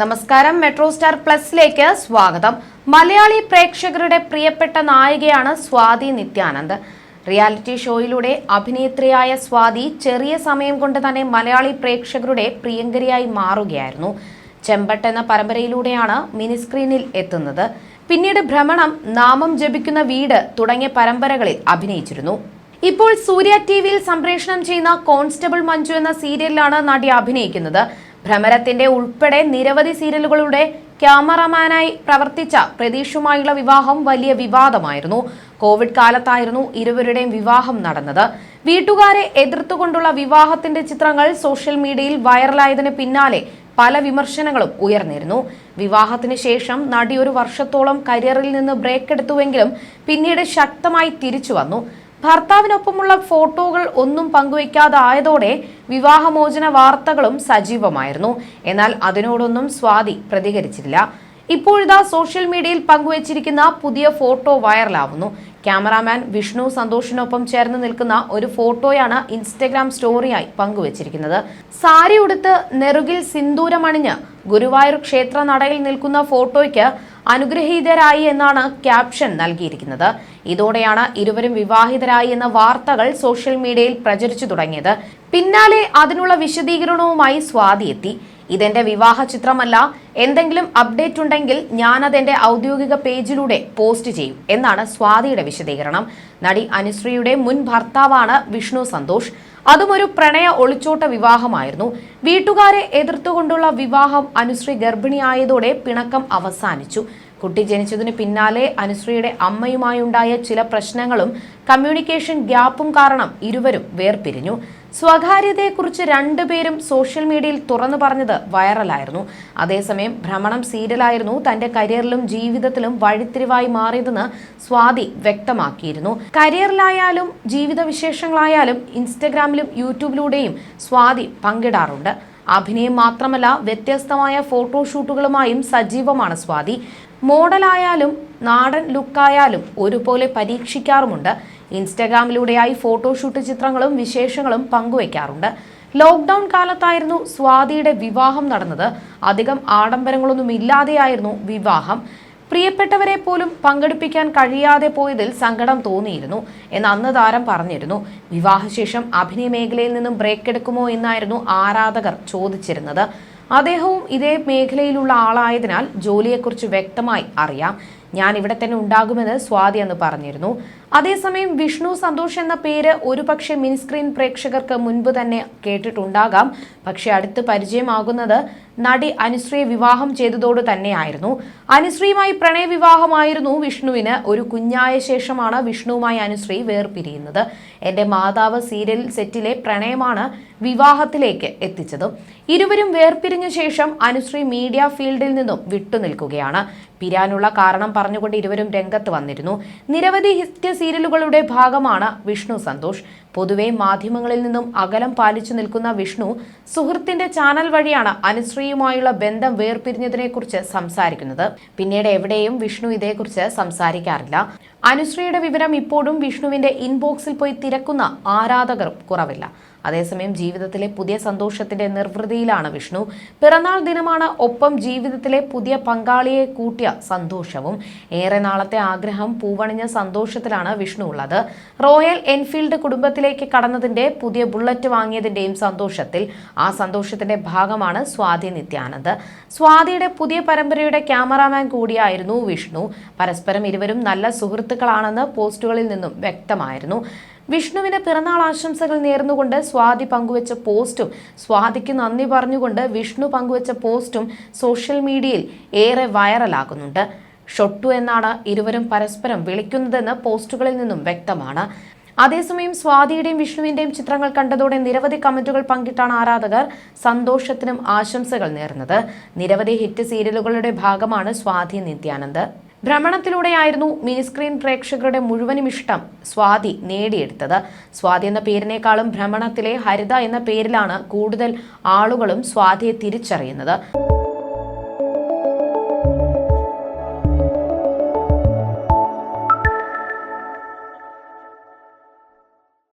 നമസ്കാരം metro star പ്ലസിലേക്ക് സ്വാഗതം. മലയാളി പ്രേക്ഷകരുടെ പ്രിയപ്പെട്ട നായികയാണ് സ്വാതി നിത്യാനന്ദ്. റിയാലിറ്റി ഷോയിലൂടെ അഭിനേത്രിയായ സ്വാതി ചെറിയ സമയം കൊണ്ട് തന്നെ മലയാളി പ്രേക്ഷകരുടെ പ്രിയങ്കരിയായി മാറുകയായിരുന്നു. ചെമ്പട്ട് എന്ന പരമ്പരയിലൂടെയാണ് മിനിസ്ക്രീനിൽ എത്തുന്നത്. പിന്നീട് ഭ്രമണം നാമം ജപിക്കുന്ന വീട് തുടങ്ങിയ പരമ്പരകളിൽ അഭിനയിച്ചിരുന്നു. ഇപ്പോൾ സൂര്യ ടി വിയിൽ സംപ്രേഷണം ചെയ്യുന്ന കോൺസ്റ്റബിൾ മഞ്ജു എന്ന സീരിയലിലാണ് നടി അഭിനയിക്കുന്നത്. ഭ്രമരത്തിന്റെ ഉൾപ്പെടെ നിരവധി സീരിയലുകളുടെ ക്യാമറമാനായി പ്രവർത്തിച്ച പ്രതീഷുമായുള്ള വിവാഹം വലിയ വിവാദമായിരുന്നു. കോവിഡ് കാലത്തായിരുന്നു ഇരുവരുടെയും വിവാഹം നടന്നത്. വീട്ടുകാരെ എതിർത്തുകൊണ്ടുള്ള വിവാഹത്തിന്റെ ചിത്രങ്ങൾ സോഷ്യൽ മീഡിയയിൽ വൈറലായതിന് പിന്നാലെ പല വിമർശനങ്ങളും ഉയർന്നിരുന്നു. വിവാഹത്തിന് ശേഷം നടി ഒരു വർഷത്തോളം കരിയറിൽ നിന്ന് ബ്രേക്ക് എടുത്തുവെങ്കിലും പിന്നീട് ശക്തമായി തിരിച്ചു വന്നു ഭർത്താവിനൊപ്പമുള്ള ഫോട്ടോകൾ ഒന്നും പങ്കുവയ്ക്കാതായതോടെ വിവാഹമോചന വാർത്തകളും സജീവമായിരുന്നു. എന്നാൽ അതിനോടൊന്നും സ്വാതി പ്രതികരിച്ചില്ല. ഇപ്പോഴിതാ സോഷ്യൽ മീഡിയയിൽ പങ്കുവച്ചിരിക്കുന്ന പുതിയ ഫോട്ടോ വൈറലാവുന്നു. ക്യാമറാമാൻ വിഷ്ണു സന്തോഷിനൊപ്പം ചേർന്ന് നിൽക്കുന്ന ഒരു ഫോട്ടോയാണ് ഇൻസ്റ്റഗ്രാം സ്റ്റോറിയായി പങ്കുവച്ചിരിക്കുന്നത്. സാരി ഉടുത്ത് നെറുകിൽ സിന്ദൂരമണിഞ്ഞ് ഗുരുവായൂർ ക്ഷേത്ര നടയിൽ നിൽക്കുന്ന ഫോട്ടോയ്ക്ക് അനുഗ്രഹീതരായി എന്നാണ് ക്യാപ്ഷൻ നൽകിയിരിക്കുന്നത്. ഇതോടെയാണ് ഇരുവരും വിവാഹിതരായി എന്ന വാർത്തകൾ സോഷ്യൽ മീഡിയയിൽ പ്രചരിച്ചു തുടങ്ങിയത്. പിന്നാലെ അതിനുള്ള വിശദീകരണവുമായി സ്വാതി എത്തി. ഇതെന്റെ വിവാഹ ചിത്രമല്ല എന്തെങ്കിലും അപ്ഡേറ്റ് ഉണ്ടെങ്കിൽ ഞാനതെന്റെ ഔദ്യോഗിക പേജിലൂടെ പോസ്റ്റ് ചെയ്യും എന്നാണ് സ്വാതിയുടെ വിശദീകരണം. നടി അനുശ്രീയുടെ മുൻ ഭർത്താവാണ് വിഷ്ണു സന്തോഷ്. അതും ഒരു പ്രണയ ഒളിച്ചോട്ട വിവാഹമായിരുന്നു. വീട്ടുകാരെ എതിർത്തുകൊണ്ടുള്ള വിവാഹം അനുശ്രീ ഗർഭിണിയായതോടെ പിണക്കം അവസാനിച്ചു. കുട്ടി ജനിച്ചതിന് പിന്നാലെ അനുശ്രീയുടെ അമ്മയുമായുണ്ടായ ചില പ്രശ്നങ്ങളും കമ്മ്യൂണിക്കേഷൻ ഗ്യാപ്പും കാരണം ഇരുവരും വേർപിരിഞ്ഞു. സ്വകാര്യതയെക്കുറിച്ച് രണ്ടുപേരും സോഷ്യൽ മീഡിയയിൽ തുറന്നു പറഞ്ഞത് വൈറലായിരുന്നു. അതേസമയം ഭ്രമണം സീരിയലായിരുന്നു തന്റെ കരിയറിലും ജീവിതത്തിലും വഴിത്തിരിവായി മാറിയതെന്ന് സ്വാതി വ്യക്തമാക്കിയിരുന്നു. കരിയറിലായാലും ജീവിതവിശേഷങ്ങളായാലും ഇൻസ്റ്റാഗ്രാമിലും യൂട്യൂബിലൂടെയും സ്വാതി പങ്കിടാറുണ്ട്. അഭിനയം മാത്രമല്ല വ്യത്യസ്തമായ ഫോട്ടോഷൂട്ടുകളുമായും സജീവമാണ് സ്വാതി. മോഡലായാലും നാടൻ ലുക്കായാലും ഒരുപോലെ പരീക്ഷിക്കാറുമുണ്ട്. ഇൻസ്റ്റഗ്രാമിലൂടെയായി ഫോട്ടോഷൂട്ട് ചിത്രങ്ങളും വിശേഷങ്ങളും പങ്കുവയ്ക്കാറുണ്ട്. ലോക്ക്ഡൌൺ കാലത്തായിരുന്നു സ്വാതിയുടെ വിവാഹം നടന്നത്. അധികം ആഡംബരങ്ങളൊന്നും ഇല്ലാതെയായിരുന്നു വിവാഹം. പ്രിയപ്പെട്ടവരെ പോലും പങ്കെടുപ്പിക്കാൻ കഴിയാതെ പോയതിൽ സങ്കടം തോന്നിയിരുന്നു എന്ന് അന്ന് താരം പറഞ്ഞിരുന്നു. വിവാഹശേഷം അഭിനയ മേഖലയിൽ നിന്നും ബ്രേക്ക് എടുക്കുമോ എന്നായിരുന്നു ആരാധകർ ചോദിച്ചിരുന്നത്. അദ്ദേഹവും ഇതേ മേഖലയിലുള്ള ആളായതിനാൽ ജോലിയെക്കുറിച്ച് വ്യക്തമായി അറിയാം. ഞാൻ ഇവിടെ തന്നെ ഉണ്ടാകുമെന്ന് സ്വാതി എന്ന് പറഞ്ഞിരുന്നു. അതേസമയം വിഷ്ണു സന്തോഷ് എന്ന പേര് ഒരുപക്ഷെ മിനിസ്ക്രീൻ പ്രേക്ഷകർക്ക് മുൻപ് തന്നെ കേട്ടിട്ടുണ്ടാകാം. പക്ഷെ അടുത്ത് പരിചയമാകുന്നത് നടി അനുശ്രീയെ വിവാഹം ചെയ്തതോട് തന്നെയായിരുന്നു. അനുശ്രീയുമായി പ്രണയവിവാഹമായിരുന്നു വിഷ്ണുവിന്. ഒരു കുഞ്ഞായ ശേഷമാണ് വിഷ്ണുവുമായി അനുശ്രീ വേർപിരിയുന്നത്. എന്റെ മാതാവ് സീരിയൽ സെറ്റിലെ പ്രണയമാണ് വിവാഹത്തിലേക്ക് എത്തിച്ചത്. ഇരുവരും വേർപിരിഞ്ഞ ശേഷം അനുശ്രീ മീഡിയ ഫീൽഡിൽ നിന്നും വിട്ടുനിൽക്കുകയാണ്. പിരാനുള്ള കാരണം പറഞ്ഞുകൊണ്ട് ഇരുവരും രംഗത്ത് വന്നിരുന്നു. നിരവധി ഹിറ്റ് സീരിയലുകളുടെ ഭാഗമാണ് വിഷ്ണു സന്തോഷ്. പൊതുവെ മാധ്യമങ്ങളിൽ നിന്നും അകലം പാലിച്ചു നിൽക്കുന്ന വിഷ്ണു സുഹൃത്തിന്റെ ചാനൽ വഴിയാണ് അനുശ്രീയുമായുള്ള ബന്ധം വേർപിരിഞ്ഞതിനെക്കുറിച്ച് സംസാരിക്കുന്നത്. പിന്നീട് എവിടെയും വിഷ്ണു ഇതേക്കുറിച്ച് സംസാരിക്കാറില്ല. അനുശ്രീയുടെ വിവരം ഇപ്പോഴും വിഷ്ണുവിന്റെ ഇൻബോക്സിൽ പോയി തിരക്കുന്ന ആരാധകർ കുറവില്ല. അതേസമയം ജീവിതത്തിലെ പുതിയ സന്തോഷത്തിന്റെ നിർവൃതിയിലാണ് വിഷ്ണു. പിറന്നാൾ ദിനമാണ് ഒപ്പം ജീവിതത്തിലെ പുതിയ പങ്കാളിയെ കൂട്ടിയ സന്തോഷവും. ഏറെ നാളത്തെ ആഗ്രഹം പൂവണിഞ്ഞ സന്തോഷത്തിലാണ് വിഷ്ണു ഉള്ളത്. റോയൽ എൻഫീൽഡ് കുടുംബത്തിലേക്ക് കടന്നതിന്റെ പുതിയ ബുള്ളറ്റ് വാങ്ങിയതിന്റെയും സന്തോഷത്തിൽ ആ സന്തോഷത്തിന്റെ ഭാഗമാണ് സ്വാതി നിത്യാനന്ദ്. സ്വാതിയുടെ പുതിയ പരമ്പരയുടെ ക്യാമറാമാൻ കൂടിയായിരുന്നു വിഷ്ണു. പരസ്പരം ഇരുവരും നല്ല സുഹൃത്തുക്കളാണെന്ന് പോസ്റ്റുകളിൽ നിന്നും വ്യക്തമായിരുന്നു. വിഷ്ണുവിന് പിറന്നാൾ ആശംസകൾ നേർന്നുകൊണ്ട് സ്വാതി പങ്കുവച്ച പോസ്റ്റും സ്വാതിക്ക് നന്ദി പറഞ്ഞുകൊണ്ട് വിഷ്ണു പങ്കുവച്ച പോസ്റ്റും സോഷ്യൽ മീഡിയയിൽ ഏറെ വൈറലാകുന്നുണ്ട്. ഷൊട്ടു എന്നാണ് ഇരുവരും പരസ്പരം വിളിക്കുന്നതെന്ന് പോസ്റ്റുകളിൽ നിന്നും വ്യക്തമാണ്. അതേസമയം സ്വാതിയുടെയും വിഷ്ണുവിന്റെയും ചിത്രങ്ങൾ കണ്ടതോടെ നിരവധി കമന്റുകൾ പങ്കിട്ടാണ് ആരാധകർ സന്തോഷത്തിനും ആശംസകൾ നേർന്നത്. നിരവധി ഹിറ്റ് സീരിയലുകളുടെ ഭാഗമാണ് സ്വാതി നിത്യാനന്ദ്. ഭ്രമണത്തിലൂടെയായിരുന്നു മിനിസ്ക്രീൻ പ്രേക്ഷകരുടെ മുഴുവനും ഇഷ്ടം സ്വാതി നേടിയെടുത്തത്. സ്വാതി എന്ന പേരിനേക്കാളും ഭ്രമണത്തിലെ ഹരിത എന്ന പേരിലാണ് കൂടുതൽ ആളുകളും സ്വാതിയെ തിരിച്ചറിയുന്നത്.